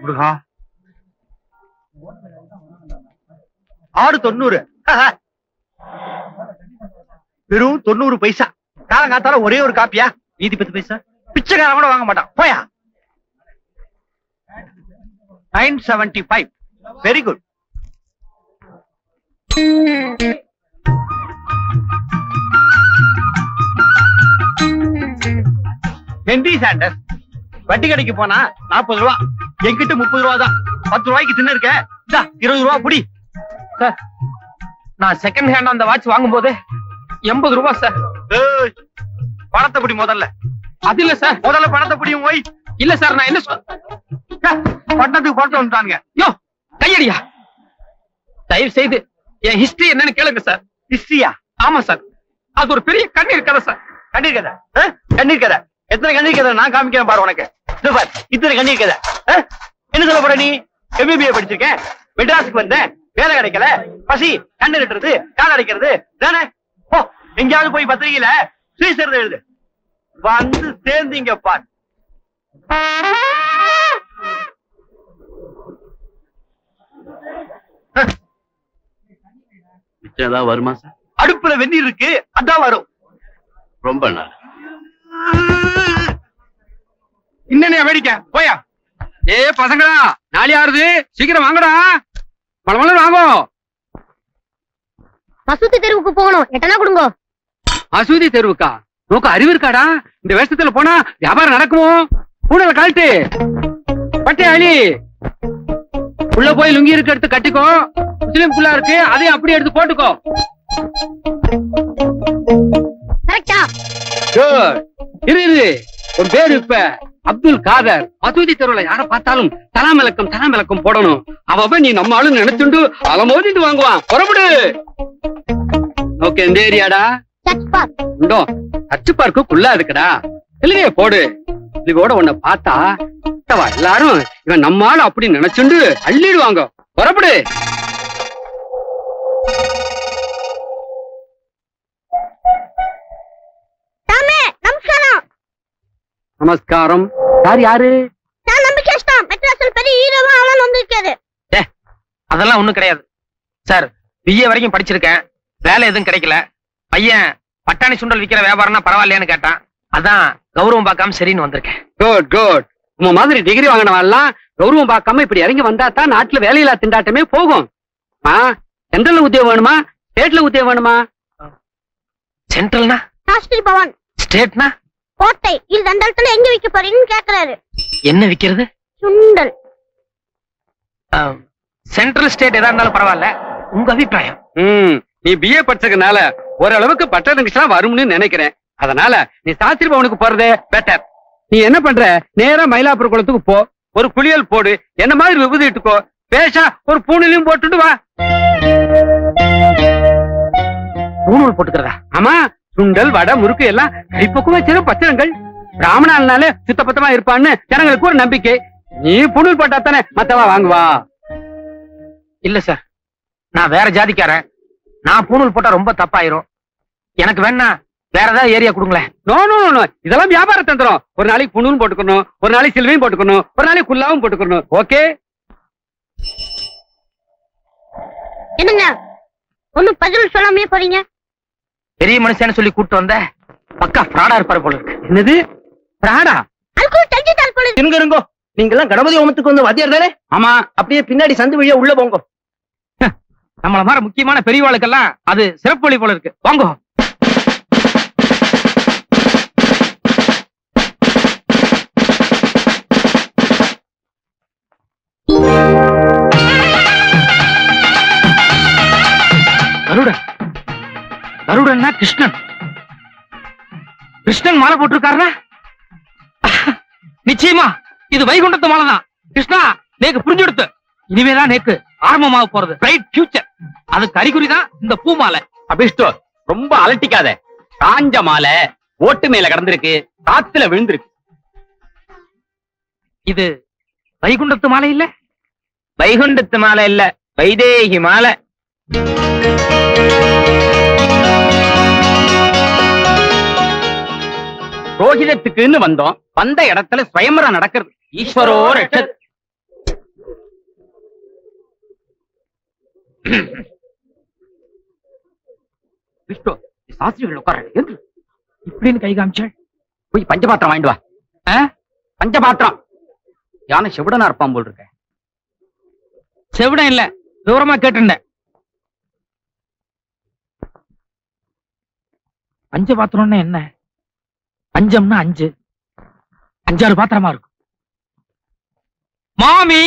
முருகா. ஆறு தொண்ணூறு. வெறும் தொண்ணூறு பைசா. காலங்காத்தால ஒரே ஒரு காப்பியா? மீதி பத்து பைசா? பிச்சைக்காரன் கூட வாங்க மாட்டான். போயா. Nine seventy five. Very good Henry Sanders வட்டி கடைக்கு போனா நாற்பது ரூபா. என்கிட்ட முப்பது ரூபா தான். பத்து ரூபாய்க்கு தின்னு இருக்க. இருபது ரூபா புடி சார் நான் செகண்ட் ஹேண்ட் அந்த வாட்ச் வாங்கும் போது எண்பது ரூபாய் சார். பணத்தை பிடி முதல்ல. அது இல்ல சார். முதல்ல பணத்தை பிடியும் போய் இல்ல சார் நான் என்ன பட்டணத்துக்கு போட்டு வந்துட்டாங்க யோ கையடியா. தயவு செய்து என் ஹிஸ்டரி என்னன்னு கேளுங்க சார். ஹிஸ்டரியா ஆமா சார். அது ஒரு பெரிய கண்ணீர் கதை சார். கண்ணீர் கதை? கண்ணீர் கதை. எத்தனை கண்ணீர் கதை நான் காமிக்கிறேன் பாரு உனக்கு. பாரு இத்தனை கண்ணீர் கதை? என்ன சொல்ல போற நீ? எம்பிபிஏ படிச்சிருக்கேன் மெட்ராஸுக்கு வந்தேன் வேலை கிடைக்கல. பசி கண்ணு கட்டுறது கால் அடைக்கிறது. தானே? ஓ எங்கேயாவது போய் பத்திரிகையில சுயசரிதை எழுது. வந்து சேர்ந்தீங்க பார். மிச்சம் ஏதாவது வருமா சார்? அடுப்புல வெந்நீர் இருக்கு அதான் வரும். ரொம்ப நாள். இன்னென்ன வேடிக்கை. போயா. ஏ பசங்களா நாளை ஆறுது. சீக்கிரம் வாங்கடா. மழை வாங்கோ மசூதி தெருவுக்கு போகணும். எட்டனா கொடுங்க. மசூதி தெருவுக்கா? நோக்க அறிவு இருக்காடா? இந்த வேஷத்துல போனா வியாபாரம் நடக்குமோ? கூடல கழட்டு. பட்டை அழி உள்ள போய் லுங்கி இருக்க எடுத்து கட்டிக்கோ. முஸ்லிம் புள்ளா இருக்கு. அதையும் அப்படியே எடுத்து போட்டுக்கோ. இரு இரு. உன் பேரு இப்ப. அப்துல் காதர் மசூதி தெருவில் யார பார்த்தாலும் தலாம் விளக்கம் போடணும். அவ நீ நம்ம ஆளு நினைச்சுண்டு அலமோதிட்டு வாங்குவான். புறப்படு. ஓகே இந்த ஏரியாடா? உண்டோ? சர்ச் பார்க்கு குள்ளா இருக்குடா இல்லையே போடு. இதோட உன்னை பார்த்தா எல்லாரும் இவன் நம்ம ஆளு அப்படி நினைச்சுண்டு அள்ளிடுவாங்க. புறப்படு. நமஸ்காரம். யார் யாரு? நான் நம்பிக்கை இஷ்டம் மெட்ராஸில் பெரிய ஹீரோவா அவளால் வந்திருக்காரு அதெல்லாம் ஒண்ணும் கிடையாது. சார் பிஏ வரைக்கும் படிச்சிருக்கேன். வேலை எதுவும் கிடைக்கல. பையன் பட்டாணி சுண்டல் விக்கிற வியாபாரம்னா பரவாயில்லையான்னு கேட்டான். அதான் கௌரவம் பார்க்காம சரின்னு வந்திருக்கேன். குட் குட் உங்க மாதிரி டிகிரி வாங்கினவெல்லாம் கௌரவம் பார்க்காம இப்படி இறங்கி வந்தா தான் நாட்டுல வேலையில்லா திண்டாட்டமே போகும். ஆ சென்ட்ரல்ல உத்தியோகம் வேணுமா? ஸ்டேட்ல உத்தியோகம் வேணுமா? சென்ட்ரல்னா சாஸ்திரி பவன். ஸ்டேட்னா கோட்டை. இது அந்த இடத்துல எங்க விற்க போறீங்கன்னு கேக்குறாரு. என்ன விக்கிறது? சுண்டல். சென்ட்ரல் ஸ்டேட் எதா இருந்தாலும் பரவாயில்ல. உங்க அபிப்பிராயம். ம் நீ பிஏ படிச்சதுனால ஓரளவுக்கு பட்டதுக்கு வரும்னு நினைக்கிறேன். அதனால நீ சாஸ்திரி பவனுக்கு போறதே பெட்டர் நீ என்ன பண்ற? நேரா மயிலாப்பூர் குளத்துக்கு போ. ஒரு குளியல் போடு. என்ன மாதிரி விபூதி இட்டுக்கோ. பேஷா ஒரு பூணிலையும் போட்டுட்டு வா. பூணூல் போட்டுக்கிறதா? ஆமா சுண்டல் வடை முறுக்கு எல்லாம் கைப்பக்குவம் பச்சனங்கள் பத்திரங்கள். சுத்த பத்தமா இருப்பான்னு ஜனங்களுக்கு ஒரு நம்பிக்கை. நீ புணூல் போட்டா தானே மத்தவா வாங்குவா? இல்ல சார். நான் வேற ஜாதிக்காரன். நான் பூணூல் போட்டா ரொம்ப தப்பாயிரும். எனக்கு வேணா வேற ஏதாவது ஏரியா கொடுங்களேன். நோ நோ நோ, இதெல்லாம் வியாபார தந்திரம். ஒரு நாளைக்கு புணூல் போட்டுக்கணும். ஒரு நாளைக்கு சில்வையும் போட்டுக்கணும். ஒரு நாளைக்கு குல்லாவும் போட்டுக்கணும். ஓகே என்னங்க? ஒண்ணும் பதில் சொல்லாமே போறீங்க? பெரிய மனுஷன்னு சொல்லி கூட்டு வந்த பக்கா ஃப்ராடா இருப்பாரு போல இருக்கு. என்னது? பிராடா இருங்க இருங்கோ. நீங்க எல்லாம் கணபதி ஹோமத்துக்கு வந்து வாத்தியார் தானே? ஆமா. அப்படியே பின்னாடி சந்து வழியா உள்ள போங்க. நம்மள மாதிரி முக்கியமான பெரியவாளுக்கெல்லாம் அது சிறப்பு வழி போல இருக்கு. வாங்கோ. கருடன் கருடன்னா கிருஷ்ணன். கிருஷ்ணன் மாலை போட்டிருக்காருன்னா? நிச்சயமா இது வைகுண்டத்து மாலை தான். கிருஷ்ணா நேக்கு புரிஞ்சுடுத்து. இனிமேதான் நேக்கு ஆரம்பமாக போறது. பிரைட் ஃபியூச்சர் அதுக்கு அறிகுறி தான் இந்த பூ மாலை அபிஷ்டோ ரொம்ப அலட்டிக்காத. காஞ்ச மாலை ஓட்டு மேல கடந்திருக்கு காத்துல விழுந்திருக்கு. இது வைகுண்டத்து மாலை இல்ல? வைகுண்டத்து மாலை இல்ல வைதேகி மாலை. ரோஹிதத்துக்குன்னு வந்தோம். வந்த இடத்துல சுயமரா நடக்கிறது. ஈஸ்வரோ ரட்ச சாஸ்திரிகள் உட்கார இப்படின்னு கை காமிச்சாள்? போய் பஞ்சபாத்திரம் வாங்கிட்டு வா. பஞ்சபாத்திரம். யானை செவிடனா இருப்பான் போல் இருக்க செவிடன் இல்ல. தூரமா கேட்டிருந்தேன். பஞ்சபாத்திரம்னா என்ன? பஞ்சம்னா அஞ்சு. அஞ்சாறு பாத்திரமா இருக்கும். மாமி!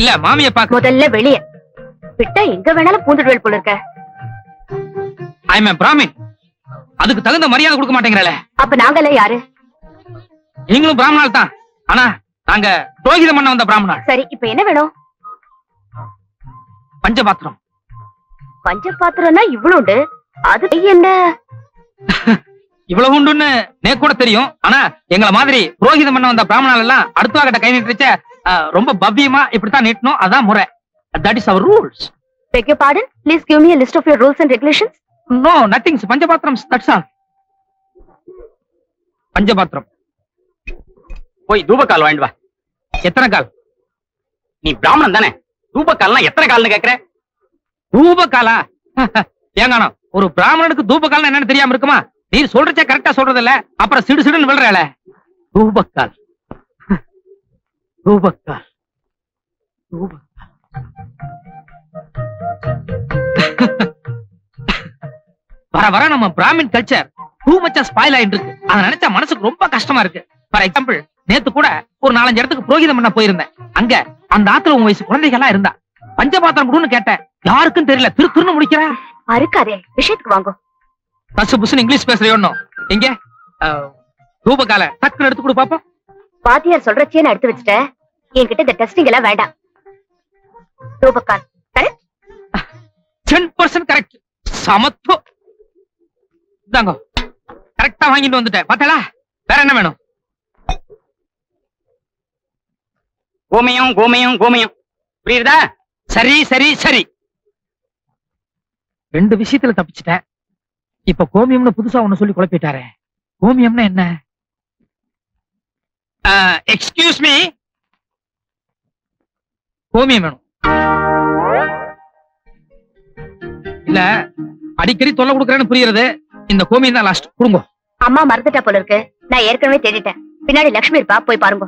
இல்ல மாமிய பாக்க முதல்ல வெளிய. விட்டா எங்க வேணாலும் பூந்துடுவேல் போல இருக்க. ஐ பிராமின் அதுக்கு தகுந்த மரியாதை கொடுக்க மாட்டேங்கிறல அப்ப நாங்கெல்லாம் யாரு? நீங்களும் பிராமணால் தான். ஆனா நாங்க புரோகிதம் பண்ண வந்த பிராமணாள் சரி இப்ப என்ன வேணும்? பஞ்சபாத்திரம். பஞ்ச பாத்திரம்னா இவ்வளவுண்டு. அது என்ன? இவ்வளவு உண்டுன்னு நேக்கு கூட தெரியும். ஆனா எங்கள மாதிரி புரோகிதம் பண்ண வந்த பிராமணால் எல்லாம் அடுத்த கிட்ட கை நீட்டுச்ச ரொம்ப பவ்யமா இப்படித்தான் நீட்டணும். அதான் முறை. That is our rules beg pardon please give me list of your rules and regulations no nothing பஞ்சபாத்திரம் that's all பஞ்சபாத்திரம் போய் தூபக்கால் வாங்கிட்டு வா. எத்தனை கால்? நீ பிராமணன் தானே? தூபக்கால்னா எத்தனை கால்னு கேக்குற? தூபகாலா ஏங்கானோ ஒரு பிராமணனுக்கு தூபக்கால் என்னன்னு தெரியாம இருக்குமா? நீ சொல்றச்ச கரெக்டா சொல்றது இல்ல அப்புறம் சிடு சிடுன்னு விழுறாள. தூபக்கால் தூபக்கால் தூபக்கால் வர வர நம்ம பிராமின் கல்ச்சர் டூ மச்சா ஸ்பாயில் ஆயிட்டு இருக்கு அதை நினைச்சா மனசுக்கு ரொம்ப கஷ்டமா இருக்கு. ஃபார் எக்ஸாம்பிள் நேத்து கூட ஒரு நாலஞ்சு இடத்துக்கு புரோகிதம் பண்ண போயிருந்தேன். அங்க அந்த ஆத்துல உன் வயசு குழந்தைகள் இருந்தா. பஞ்சபாத்திரம் கொடுன்னு கேட்டேன். யாருக்கும் தெரியல. திரு திருன்னு முடிக்கிறேன். அறுக்காதே விஷயத்துக்கு வாங்கோ. பசு புசுன்னு இங்கிலீஷ் பேசுறியோன்னு எங்க? அஹ், ரூபகால டக்குன்னு எடுத்து கொடு பாப்போம். வாத்தியார் சொல்றச்சே நான் எடுத்து வச்சுட்டேன். என்கிட்ட இந்த டெஸ்டிங் எல்லாம் வேண்டாம். ரூபக்கால் கரெக்ட்? டென் பர்சன்ட் கரெக்ட் சமத்துவம். இந்தாங்க கரெக்டா வாங்கிட்டு வந்துட்டேன். பார்த்தலா வேற என்ன வேணும்? கோமியம் கோமியம் கோமியம். புரியுதா? சரி சரி சரி. ரெண்டு விஷயத்துல தப்பிச்சிட்டேன். இப்ப கோமியம்னு புதுசா ஒண்ணு சொல்லி குழப்பிட்டாரே. கோமியம்னா என்ன? எக்ஸ்கியூஸ் மீ கோமியம் வேணும். இல்ல அடிக்கடி தொல்லை கொடுக்கறேன்னு புரியுறது. இந்த கோமியம் தான் லாஸ்ட் கொடுங்க. அம்மா மறந்துட்டா போல இருக்கு. நான் ஏற்கனவே தேடிட்டேன். பின்னாடி லக்ஷ்மி இருப்பா போய் பாருங்க.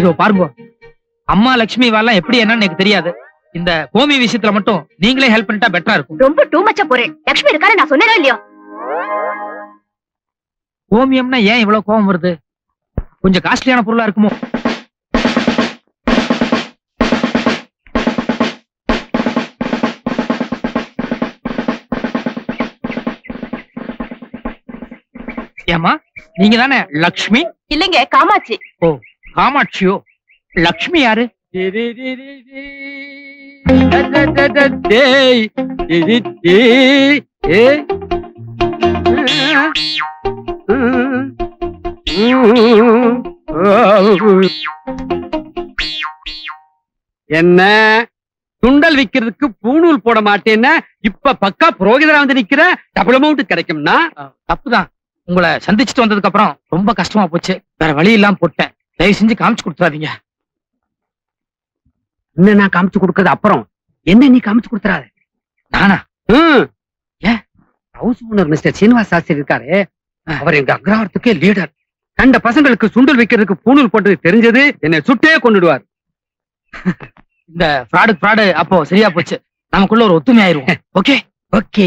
இதோ பாருங்க. அம்மா லட்சுமி வாலாம் எப்படி என்னன்னு எனக்கு தெரியாது. இந்த கோமி விஷயத்துல மட்டும் நீங்களே ஹெல்ப் பண்ணிட்டா பெட்டரா இருக்கும். ரொம்ப டூ மச்சா போறேன். லக்ஷ்மி இருக்காரு நான் சொன்னேனோ இல்லையோ? கோமியம்னா ஏன் இவ்வளவு கோவம் வருது? கொஞ்சம் காஸ்ட்லியான பொருளா இருக்குமோ? ஏமா நீங்க தானே லக்ஷ்மி? இல்லைங்க காமாட்சி. ஓ காமாட்சியோ? லக்ஷ்மி யாரு? என்ன? சுண்டல் விக்கிறதுக்கு பூணூல் போட மாட்டேன்னா இப்ப பக்கா புரோகிதரா வந்து நிக்கிற? டபுள் அமௌண்ட் கிடைக்கும்னா? தப்புதான். உங்களை சந்திச்சுட்டு வந்ததுக்கு அப்புறம் ரொம்ப கஷ்டமா போச்சு. வேற வழி இல்லாம போட்டேன். தயவு செஞ்சு காமிச்சு கொடுத்துறாதீங்க. என்ன நான் காமிச்சு கொடுக்கறது அப்புறம்? என்ன நீ காமிச்சு கொடுத்துறாத? நானா? ஏன் house owner mister Srinivas Shastri இருக்காரு. அவர் எங்க அக்ரஹாரத்துக்கே லீடர் கண்ட பசங்களுக்கு சுண்டல் வைக்கிறதுக்கு பூணூல் போட்டது தெரிஞ்சது. என்னை சுட்டே கொண்டுடுவார் இந்த ஃப்ராடு ஃப்ராடு அப்போ சரியா போச்சு. நமக்குள்ள ஒரு ஒத்துமை ஆயிருவோம். ஓகே ஓகே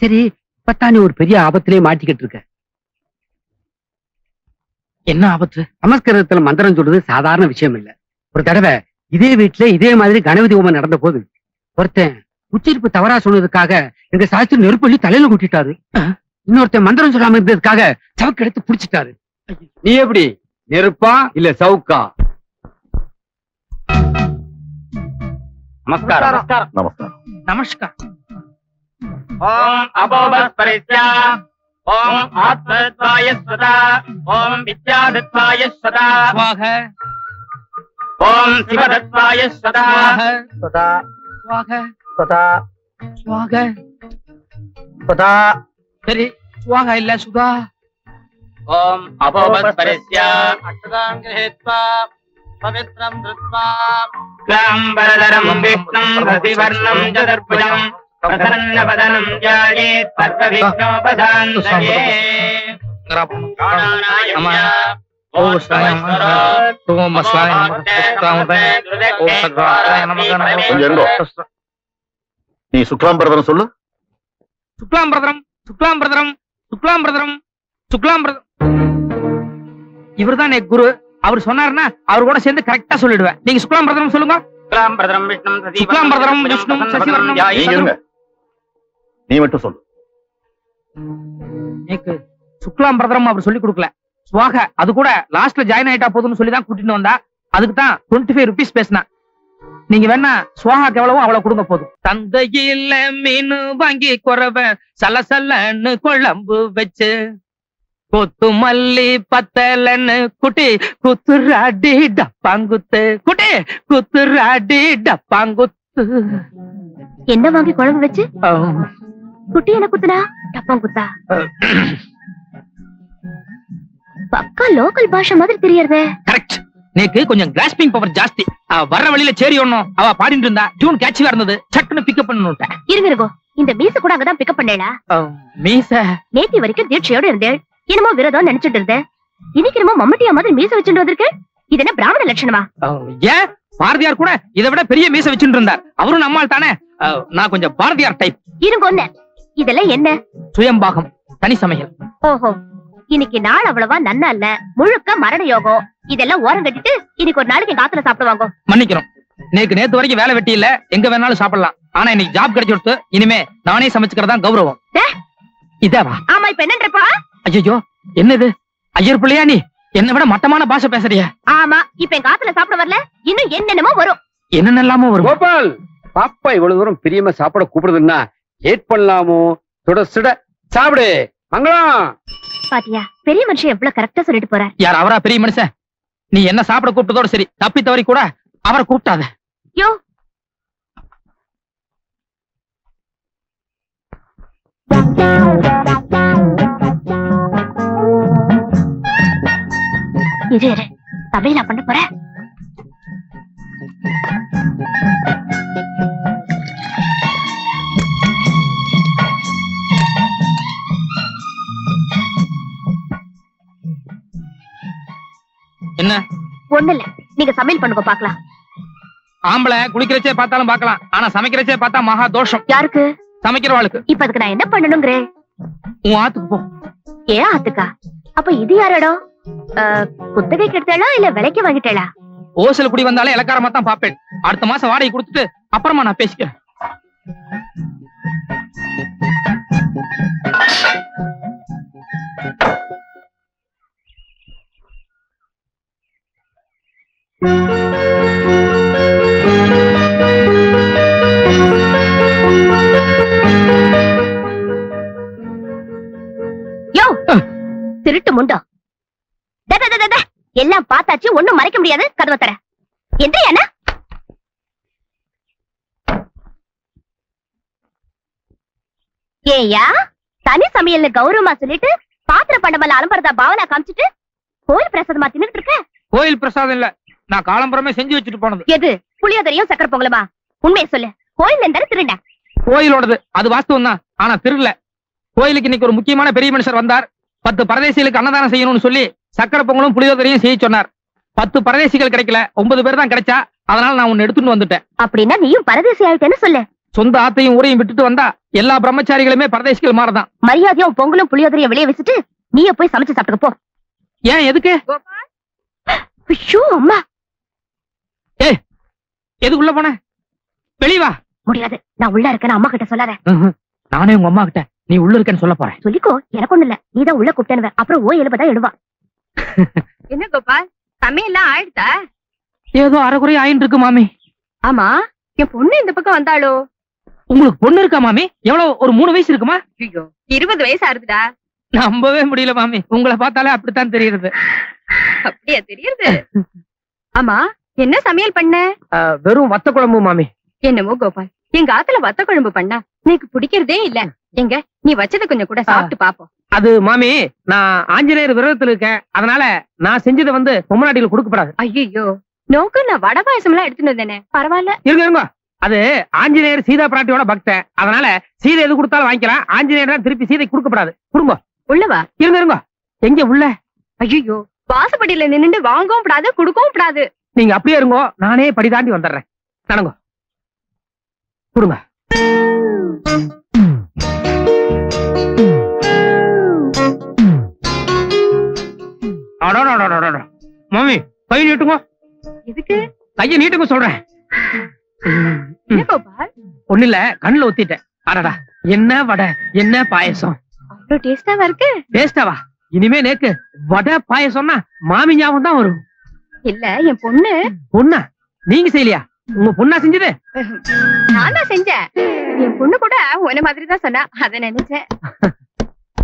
சரி இப்பத்தான் ஒரு பெரிய ஆபத்திலே மாட்டிக்கிட்டு இருக்க. என்ன ஆபத்து? சமஸ்கிருதத்துல மந்திரம் சொல்றது சாதாரண விஷயம் இல்ல. ஒரு தடவை இதே வீட்டுல இதே மாதிரி கணபதி ஹோமம் நடந்த போது ஒருத்தன் உச்சரிப்பு தவறா சொன்னதுக்காக எங்க சாஸ்திரி நெருப்பள்ளி தலையில கூட்டிட்டாரு. இன்னொருத்தன் மந்திரம் சொல்லாம இருந்ததுக்காக சவுக்கு எடுத்து புடிச்சிட்டாரு. நீ எப்படி? நெருப்பா இல்ல சவுக்கா? நமஸ்காரம். நமஸ்காரம். நமஸ்கார் ஓம் அபோபஸ்பரித்யா. ஓம் ஆத்மத்வாய ஓம் வித்யாதத்வாய சதா சுவாக ஓம் சிவதத்வாய சதா சுவாக சுவாக சதா சுவாக சதா சரி சுவாக இல்ல சுதா ஓம் அபோபஸ்பரித்யா அஷ்டதாங்கிரஹேத்வா பவித்ரம் திருத்வா லாம்பரதரம் விஷ்ணும் ரதிவர்ணம் சதுர்புஜம் பிரசன்னவதனம் ஜாயேத் சர்வவிக்னோபசாந்தயே ஓம் சத்வாய. நீ சுக்லாம் பிரதரம் சொல்லு. சுக்லாம் பிரதரம் சுக்லாம் பிரதரம் சுக்லாம் பிரதரம் சுக்லாம் பிரதரம் இவர்தான் என் குரு. அவர் சொன்னாருன்னா அவர் கூட சேர்ந்து கரெக்டா சொல்லிடுவேன். நீங்க சுக்லாம் பிரதரம் சொல்லுங்க விஷ்ணும் சசிவர்ணம் நீங்க இருங்க நீ மட்டும் சொல்லு. எனக்கு சுக்லாம் பிரதரம் அவர் சொல்லி கொடுக்கல. சுவாக அது கூட லாஸ்ட்ல ஜாயின் ஆயிட்டா போதும்னு சொல்லி தான் கூட்டிட்டு வந்தா. அதுக்கு தான் டுவெண்ட்டி ஃபைவ் ருபீஸ் பேசினா. நீங்க வேணா சுவாகாக்கு எவ்வளவோ அவ்வளவு கொடுங்க போதும். தந்தையில மீன் வாங்கி குறவ சலசலன்னு குழம்பு வச்சு கொத்து மல்லி பத்தலன்னு குட்டி குத்துராடி டப்பாங்குத்து குட்டி குத்துராடி டப்பாங்குத்து. என்ன வாங்கி குழம்பு வச்சு. குட்டி என்ன குத்துனா? டப்பம் குத்தா பக்கா லோக்கல் பாஷை மாதிரி தெரியறதே. கரெக்ட் நேக்கு கொஞ்சம் கிராஸ்பிங் பவர் ஜாஸ்தி. வர்ற வழியில சேரி ஒண்ணும் அவ பாடிட்டு இருந்தா டியூன் கேட்சியா இருந்தது. சட்டுன்னு பிக்கப் பண்ணணுட்டேன் இருங்க இருங்கோ. இந்த மீச கூட அங்கதான் பிக்கப் பண்ணேடா மீச. நேத்தி வரைக்கும் தீட்சையோட இருந்தேன் என்னமோ விரதம் நினைச்சிட்டு இருந்தேன். இன்னைக்கு என்னமோ மம்மட்டியா மாதிரி மீச வச்சுட்டு வந்திருக்க. இது என்ன பிராமண லட்சணமா? ஏன்? பாரதியார் கூட இதை விட பெரிய மீச வச்சுட்டு இருந்தார். அவரும் நம்மால் தானே? நான் கொஞ்சம் பாரதியார் டைப் இருங்க ஒண்ணு. இதெல்லாம் என்ன? சுயம்பாகம் தனி சமையல். ஓஹோ. இன்னைக்கு நாள் அவ்வளவா நன்னா இல்ல. முழுக்க மரண யோகம். இதெல்லாம் ஓரம் கட்டிட்டு இன்னைக்கு ஒரு நாளைக்கு எங்க ஆத்துல சாப்பிடுவாங்க. மன்னிக்கிறோம் நேக்கு நேத்து வரைக்கும் வேலை வெட்டி இல்ல. எங்க வேணாலும் சாப்பிடலாம். ஆனா இன்னைக்கு ஜாப் கிடைச்சு கொடுத்து இனிமே நானே சமைச்சுக்கிறதா கௌரவம். இதாவா? ஆமா இப்ப என்னன்றப்பா? ஐயோ என்னது? ஐயர் பிள்ளையா நீ? என்னை விட மட்டமான பாஷை பேசுறிய. ஆமா இப்ப எங்க ஆத்துல சாப்பிட வரல? இன்னும் என்னென்னமோ வரும். என்னென்னலாமோ வரும். கோபால் பாப்பா இவ்வளவு தூரம் பிரியமா சாப்பிட கூப்பிடுதுன்னா லேட் பண்ணலாமோ? சுட சுட சாப்பிடு. மங்களம். பாத்தியா பெரிய மனுஷன் எவ்வளவு கரெக்டா சொல்லிட்டு போற யார் அவரா பெரிய மனுஷன்? நீ என்ன சாப்பிட கூப்பிட்டதோட சரி தப்பி தவறி கூட அவரை கூப்பிட்டாத. யோ. இரு இரு சமையலா பண்ண போற ஒண்ணு இல்ல நீங்க சமையல் பண்ணுங்க பாக்கலாம் ஆம்பளை குளிக்கிறச்சே பார்த்தாலும் பார்க்கலாம். ஆனா சமைக்கிறச்சே பார்த்தா மகா தோஷம். யாருக்கு? சமைக்கிறவாளுக்கு. இப்ப அதுக்கு நான் என்ன பண்ணணுங்கிறேன் உன் ஆத்துக்கு போ. ஏன் ஆத்துக்கா? அப்ப இது யார் இடம்? அஹ், குத்தகைக்கு எடுத்தாளா இல்ல விலைக்கு வாங்கிட்டாளா? ஓசல் குடி வந்தாலே இலக்காரமா தான் பாப்பேன் அடுத்த மாசம் வாடகை கொடுத்துட்டு அப்புறமா நான் பேசிக்கிறேன். யோ திருட்டு முண்டோ. எல்லாம் பார்த்தாச்சு ஒண்ணும் மறைக்க முடியாது. கதவை தர. எந்த என்ன ஏயா தனி சமையல்னு கௌரவமா சொல்லிட்டு பாத்திர பண்டமல்ல அலம்பரதா பாவனா காமிச்சிட்டு கோயில் பிரசாதமா தின்னுட்டு இருக்க? கோயில் பிரசாதம் இல்ல. நான் காலம்பரமே செஞ்சு வச்சுட்டு போனது. எது? புளியோதரையும் சக்கர பொங்கலுமா? உண்மையை சொல்லு. கோயில் இருந்தாலும் திருண்ட கோயிலோடது. அது வாஸ்தவம் தான் ஆனா திருடல. கோயிலுக்கு இன்னைக்கு ஒரு முக்கியமான பெரிய மனுஷர் வந்தார். பத்து பரதேசிகளுக்கு அன்னதானம் செய்யணும்னு சொல்லி சக்கரை பொங்கலும் புளியோதரையும் செய்ய சொன்னார். பத்து பரதேசிகள் கிடைக்கல. ஒன்பது பேர் தான் கிடைச்சா அதனால நான் உன்னை எடுத்துட்டு வந்துட்டேன். அப்படின்னா நீயும் பரதேசி ஆயிட்டேன்னு சொல்லு. சொந்த ஆத்தையும் ஊரையும் விட்டுட்டு வந்தா எல்லா பிரம்மச்சாரிகளுமே பரதேசிகள் மாறதான். மரியாதையா உன் பொங்கலும் புளியோதரையும் வெளியே வச்சுட்டு நீயே போய் சமைச்சு சாப்பிட்டுக்க போ. ஏன் எதுக்கு? ஐயோ அம்மா. எதுக்கு உள்ள போன? வெளிய வா. முடியாது. நான் உள்ள இருக்கேன்னு அம்மா கிட்ட சொல்லாத. நானே உங்க அம்மா கிட்ட நீ உள்ள இருக்கேன்னு சொல்ல போறேன். சொல்லிக்கோ. எனக்கு ஒண்ணு இல்ல. நீதான் உள்ள கூப்பிட்டேன்னு அப்புறம் ஓ எழுபதா எழுவா. என்ன கோபால்? சமையல்லாம் ஆயிடுதா ஏதோ அரைக்குறை ஆயின்னு இருக்கு மாமி. ஆமா. என் பொண்ணு இந்த பக்கம் வந்தாளோ? உங்களுக்கு பொண்ணு இருக்கா மாமி? எவ்வளவு ஒரு மூணு வயசு இருக்குமா? ஐயோ இருபது வயசு ஆகுதுடா நம்பவே முடியல மாமி. உங்களை பார்த்தாலே அப்படித்தான் தெரியுது அப்படியா தெரியுது ஆமா. என்ன சமையல் பண்ண? வெறும் வத்த குழம்பு மாமி. என்னமோ கோபால். எங்க ஆத்துல வத்த குழம்பு பண்ணா எனக்கு பிடிக்கிறதே இல்ல. எங்க? நீ வச்சத கொஞ்சம் கூட சாப்பிட்டு பாப்போம். அது மாமி நான் ஆஞ்சநேயர் விரதத்துல இருக்கேன். அதனால நான் செஞ்சதை வந்து பொம்மநாட்டிகள் கொடுக்கப்படாது. ஐயோ நோக்கு நான் வடை பாயசம் எல்லாம் எடுத்துட்டு வந்தேனே. பரவாயில்ல. இருங்க இருங்க. அது ஆஞ்சநேயர் சீதா பிராட்டியோட பக்தன். அதனால சீதை எது கொடுத்தாலும் வாங்கிக்கலாம். ஆஞ்சநேயர் தான் திருப்பி சீதை கொடுக்கப்படாது. கொடுங்க. உள்ளவா இருங்க இருங்க. எங்க உள்ள? ஐயோ வாசப்படியில நின்னுட்டு வாங்கவும் கூடாது குடுக்கவும் கூடாது நீங்க அப்படியே இருங்கோ நானே படி தாண்டி வந்துடுறேன். நடங்க. கொடுங்க. மாமி கை நீட்டுங்க. எதுக்கு? கைய நீட்டுங்க சொல்றேன். ஒண்ணு இல்ல கண்ணுல ஒத்திட்டேன் அடடா என்ன வடை என்ன பாயசம்? டேஸ்டாவா இருக்கு? டேஸ்டாவா இனிமே நேக்கு வடை பாயசம்னா மாமி ஞாபகம் தான் வரும். இல்ல என் பொண்ணு. பொண்ணா? நீங்க செய்யலையா? உங்க பொண்ணா செஞ்சது? நான் தான் செஞ்சேன். என் பொண்ணு கூட உன்ன மாதிரி தான் சொன்னா அத நினைச்சேன்.